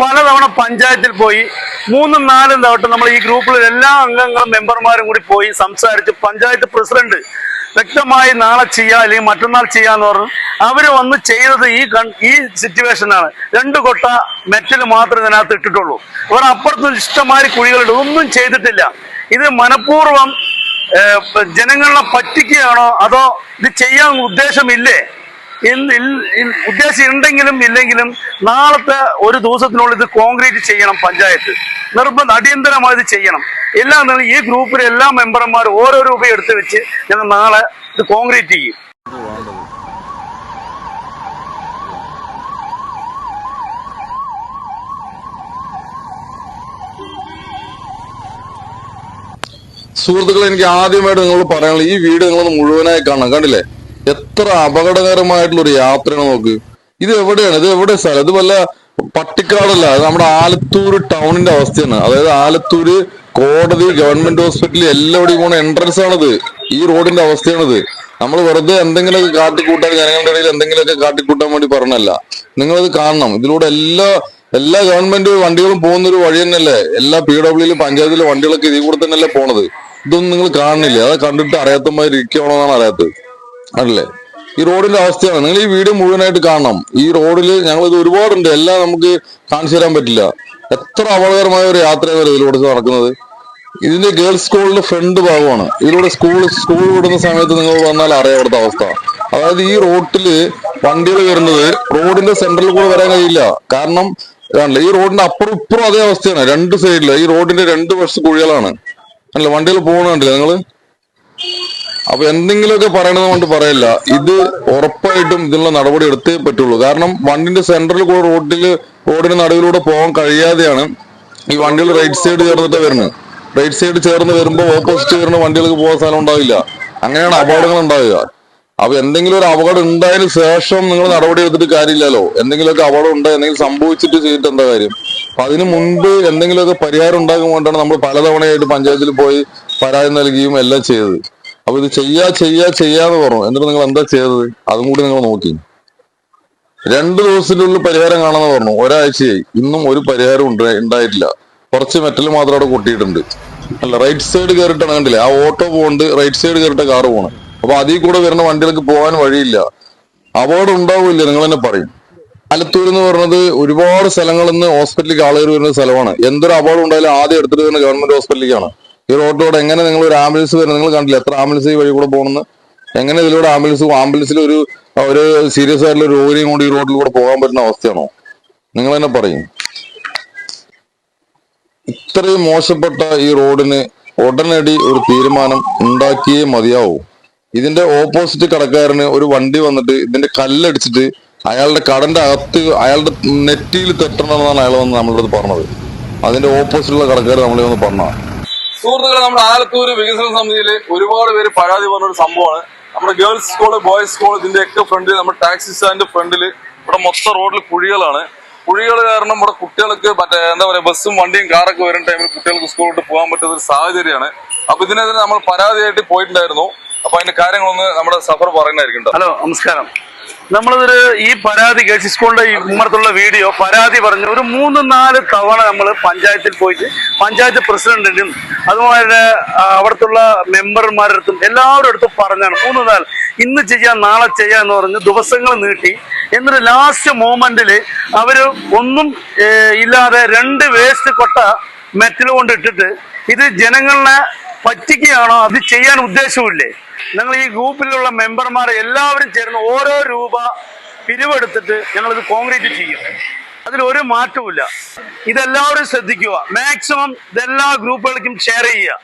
പലതവണ പഞ്ചായത്തിൽ പോയി മൂന്നും നാലും തവട്ടും നമ്മൾ ഈ ഗ്രൂപ്പിലെ എല്ലാ അംഗങ്ങളും മെമ്പർമാരും കൂടി പോയി സംസാരിച്ച് പഞ്ചായത്ത് പ്രസിഡന്റ് വ്യക്തമായി നാളെ ചെയ്യാം അല്ലെങ്കിൽ മറ്റന്നാൾ ചെയ്യാന്ന് പറഞ്ഞു. അവർ വന്ന് ചെയ്തത് ഈ ഈ സിറ്റുവേഷനാണ് രണ്ട് കൊട്ട മെറ്റൽ മാത്രമേ ഇതിനകത്ത് ഇട്ടിട്ടുള്ളൂ. അവർ അപ്പുറത്ത് ഇഷ്ടമായി കുഴികളുണ്ട് ഒന്നും ചെയ്തിട്ടില്ല. ഇത് മനഃപൂർവം ജനങ്ങളെ പറ്റിക്കുകയാണോ അതോ ഇത് ചെയ്യാൻ ഉദ്ദേശമില്ലേ? ഉദ്ദേശം ഉണ്ടെങ്കിലും ഇല്ലെങ്കിലും നാളത്തെ ഒരു ദിവസത്തിനുള്ളിൽ ഇത് കോൺക്രീറ്റ് ചെയ്യണം പഞ്ചായത്ത്. നിർബന്ധം അടിയന്തരമായി ഇത് ചെയ്യണം. എല്ലാം ഈ ഗ്രൂപ്പിലെ എല്ലാ മെമ്പർമാരും ഓരോ രൂപ എടുത്ത് വെച്ച് ഞങ്ങൾ നാളെ ഇത് കോൺക്രീറ്റ് ചെയ്യും. സുഹൃത്തുക്കളെ എനിക്ക് ആദ്യമായിട്ട് നിങ്ങളോട് പറയാനുള്ള ഈ വീഡിയോ നിങ്ങളൊന്ന് മുഴുവനായി കാണണം. കണ്ടില്ലേ? എത്ര അപകടകരമായിട്ടുള്ള ഒരു യാത്രയാണ് നോക്ക്. ഇത് എവിടെയാണ്? ഇത് എവിടെ സ്ഥലം? ഇത് വല്ല പട്ടിക്കാടല്ല. അത് നമ്മുടെ ആലത്തൂർ ടൗണിന്റെ അവസ്ഥയാണ്. അതായത് ആലത്തൂര് കോടതി ഗവൺമെന്റ് ഹോസ്പിറ്റൽ എല്ലാവിടെയും പോണ എൻട്രൻസ് ആണിത്. ഈ റോഡിന്റെ അവസ്ഥയാണിത്. നമ്മൾ വെറുതെ എന്തെങ്കിലുമൊക്കെ കാട്ടിക്കൂട്ടാൻ ജനങ്ങളുടെ ഇടയിൽ എന്തെങ്കിലുമൊക്കെ കാട്ടിക്കൂട്ടാൻ വേണ്ടി പറഞ്ഞല്ല നിങ്ങളത് കാണണം. ഇതിലൂടെ എല്ലാ എല്ലാ ഗവൺമെന്റ് വണ്ടികളും പോകുന്ന ഒരു വഴി തന്നെയല്ലേ? എല്ലാ പി ഡബ്ല്യൂയിലും പഞ്ചായത്തിലെ വണ്ടികളൊക്കെ ഇതിൽ കൂടെ തന്നെയല്ലേ പോണത്. ഇതൊന്നും നിങ്ങൾ കാണുന്നില്ല. അത് കണ്ടിട്ട് അറിയാത്തമാതിരി ഇരിക്കണോ എന്നാണ് അറിയാത്തത്. ആണല്ലേ? ഈ റോഡിന്റെ അവസ്ഥയാണ്. നിങ്ങൾ ഈ വീഡിയോ മുഴുവനായിട്ട് കാണണം. ഈ റോഡിൽ ഞങ്ങൾ ഇത് ഒരുപാടുണ്ട്. എല്ലാം നമുക്ക് കാണിച്ചു തരാൻ പറ്റില്ല. എത്ര അപകടകരമായ ഒരു യാത്രയാണ് ഇതിലൂടെ നടക്കുന്നത്. ഇതിന്റെ ഗേൾസ് സ്കൂളിന്റെ ഫ്രണ്ട് ഭാഗമാണ്. ഇതിലൂടെ സ്കൂൾ സ്കൂൾ വിടുന്ന സമയത്ത് നിങ്ങൾ വന്നാൽ അറിയാം അവിടുത്തെ അവസ്ഥ. അതായത് ഈ റോട്ടിൽ വണ്ടികൾ വരുന്നത് റോഡിന്റെ സെന്ററിൽ കൂടെ വരാൻ കഴിയില്ല. കാരണം ഈ റോഡിന്റെ അപ്പുറം ഇപ്പുറം അതേ അവസ്ഥയാണ്. രണ്ട് സൈഡിൽ ഈ റോഡിന്റെ രണ്ട് വശത്ത് കുഴികളാണ്. അല്ല? വണ്ടികൾ പോകണുണ്ടല്ലേ നിങ്ങൾ? അപ്പൊ എന്തെങ്കിലുമൊക്കെ പറയണത് കൊണ്ട് പറയില്ല. ഇത് ഉറപ്പായിട്ടും ഇതിനുള്ള നടപടി എടുത്തേ പറ്റുള്ളൂ. കാരണം വണ്ടിന്റെ സെന്ററിൽ കൂടെ റോഡിൽ റോഡിന് നടുവിലൂടെ പോകാൻ കഴിയാതെയാണ് ഈ വണ്ടികൾ റൈറ്റ് സൈഡ് ചേർന്നിട്ട് വരുന്നത്. റൈറ്റ് സൈഡ് ചേർന്ന് വരുമ്പോൾ ഓപ്പോസിറ്റ് വരുന്ന വണ്ടികൾക്ക് പോകാൻ സ്ഥലം ഉണ്ടാവില്ല. അങ്ങനെയാണ് അപകടങ്ങൾ ഉണ്ടാവുക. അപ്പൊ എന്തെങ്കിലും ഒരു അപകടം ഉണ്ടായതിനു ശേഷം നിങ്ങൾ നടപടി എടുത്തിട്ട് കാര്യമില്ലല്ലോ. എന്തെങ്കിലുമൊക്കെ അപകടം ഉണ്ടായി എന്തെങ്കിലും സംഭവിച്ചിട്ട് ചെയ്തിട്ട് എന്താ കാര്യം? അപ്പൊ അതിന് മുൻപ് എന്തെങ്കിലുമൊക്കെ പരിഹാരം ഉണ്ടാകുമ്പോണ്ടാണ് നമ്മൾ പലതവണയായിട്ട് പഞ്ചായത്തിൽ പോയി പരാതി നൽകിയും എല്ലാം ചെയ്തത്. അപ്പൊ ഇത് ചെയ്യാ ചെയ്യാ ചെയ്യാന്ന് പറഞ്ഞു. എന്നിട്ട് നിങ്ങൾ എന്താ ചെയ്തത്? അതും കൂടി നിങ്ങൾ നോക്കി. രണ്ടു ദിവസത്തിനുള്ളിൽ പരിഹാരം കാണാന്ന് പറഞ്ഞു. ഒരാഴ്ചയായി. ഇന്നും ഒരു പരിഹാരം ഉണ്ട് ഉണ്ടായിട്ടില്ല. കുറച്ച് മെറ്റൽ മാത്രം അവിടെ കൊട്ടിയിട്ടുണ്ട്. അല്ല റൈറ്റ് സൈഡ് കയറിയിട്ടാണ് കണ്ടില്ലേ? ആ ഓട്ടോ പോകുന്നുണ്ട് റൈറ്റ് സൈഡ് കയറിട്ട കാറ് പോകണം അപ്പൊ അതിൽ കൂടെ വരുന്ന വണ്ടികൾക്ക് പോകാൻ വഴിയില്ല. അപകടം ഉണ്ടാവില്ല നിങ്ങൾ തന്നെ പറയും. ആലത്തൂർ എന്ന് പറയുന്നത് ഒരുപാട് സ്ഥലങ്ങളിൽ നിന്ന് ഹോസ്പിറ്റലിലേക്ക് ആളുകൾ വരുന്ന സ്ഥലമാണ്. എന്തൊരു അപകടം ഉണ്ടായാലും ആദ്യം എടുത്തിട്ട് തന്നെ ഗവൺമെന്റ് ഹോസ്പിറ്റലിലേക്കാണ് ഈ റോഡിലൂടെ എങ്ങനെ നിങ്ങൾ ഒരു ആംബുലൻസ് വരുന്നത് നിങ്ങൾ കണ്ടില്ല? എത്ര ആംബുലൻസ് ഈ വഴി കൂടെ പോകണമെന്ന് എങ്ങനെ ഇതിലൂടെ ആംബുലൻസ് ആംബുലൻസിൽ ഒരു ഒരു സീരിയസ് ആയിട്ടുള്ള ഒരു രോഗിയും കൊണ്ട് ഈ റോഡിലൂടെ പോകാൻ പറ്റുന്ന അവസ്ഥയാണോ? നിങ്ങൾ തന്നെ പറയും. ഇത്രയും മോശപ്പെട്ട ഈ റോഡിന് ഉടനടി ഒരു തീരുമാനം ഉണ്ടാക്കിയേ മതിയാവൂ. ഇതിന്റെ ഓപ്പോസിറ്റ് കടക്കാരന് ഒരു വണ്ടി വന്നിട്ട് ഇതിന്റെ കല്ലടിച്ചിട്ട് അയാളുടെ കടന്റെ അകത്ത് അയാളുടെ നെറ്റിയിൽ തെട്ടണമെന്നാണ് അയാൾ വന്ന് നമ്മളടുത്ത് പറഞ്ഞത്. അതിന്റെ ഓപ്പോസിറ്റുള്ള കടക്കാർ നമ്മളെ ഒന്ന് പറഞ്ഞതാണ് സുഹൃത്തുക്കളെ നമ്മുടെ ആലത്തൂർ വികസന സമിതിയിൽ ഒരുപാട് പേര് പരാതി പറഞ്ഞ ഒരു സംഭവമാണ്. നമ്മുടെ ഗേൾസ് സ്കൂൾ ബോയ്സ് സ്കൂൾ ഇതിന്റെ ഒക്കെ ഫ്രണ്ടിൽ നമ്മുടെ ടാക്സി സ്റ്റാൻഡ് ഫ്രണ്ടിൽ ഇവിടെ മൊത്തം റോഡിൽ കുഴികളാണ്. കുഴികൾ കാരണം ഇവിടെ കുട്ടികൾക്ക് മറ്റേ എന്താ പറയുക ബസ്സും വണ്ടിയും കാറൊക്കെ വരുന്ന ടൈമിൽ കുട്ടികൾക്ക് സ്കൂളിലോട്ട് പോകാൻ പറ്റുന്ന ഒരു സാഹചര്യമാണ്. അപ്പൊ ഇതിനെതിരെ നമ്മൾ പരാതിയായിട്ട് പോയിട്ടുണ്ടായിരുന്നു. അപ്പൊ അതിന്റെ കാര്യങ്ങളൊന്ന് നമ്മുടെ സഫർ പറയുന്നതായിരിക്കും. ഹലോ നമസ്കാരം നമ്മളിതൊരു ഈ പരാതി ഗേൾസ് സ്കൂളിന്റെ ഈ ഉമ്മറത്തുള്ള വീഡിയോ പരാതി പറഞ്ഞു ഒരു മൂന്ന് നാല് തവണ നമ്മൾ പഞ്ചായത്തിൽ പോയിട്ട് പഞ്ചായത്ത് പ്രസിഡന്റിനും അതുപോലെ അവിടുത്തുള്ള മെമ്പർമാരുടെ അടുത്തും എല്ലാവരുടെ അടുത്തും പറഞ്ഞാണ് മൂന്ന് നാല് ഇന്ന് ചെയ്യാം നാളെ ചെയ്യാം എന്ന് പറഞ്ഞ് ദിവസങ്ങൾ നീട്ടി എന്നിട്ട് ലാസ്റ്റ് മൂമെന്റിൽ അവർ ഒന്നും ഇല്ലാതെ രണ്ട് വേസ്റ്റ് കൊട്ട മെറ്റൽ കൊണ്ട് ഇട്ടിട്ട് ഇത് ജനങ്ങളെ പറ്റിക്കുകയാണോ? അത് ചെയ്യാൻ ഉദ്ദേശമില്ലേ ഞങ്ങൾ ഈ ഗ്രൂപ്പിലുള്ള മെമ്പർമാർ എല്ലാവരും ചേർന്ന് ഓരോ രൂപ പിരിവെടുത്തിട്ട് ഞങ്ങൾ ഇത് കോൺക്രീറ്റ് ചെയ്യും. അതിലൊരു മാറ്റവും ഇതെല്ലാവരും ശ്രദ്ധിക്കുക. മാക്സിമം ഇതെല്ലാ ഗ്രൂപ്പുകൾക്കും ഷെയർ ചെയ്യുക.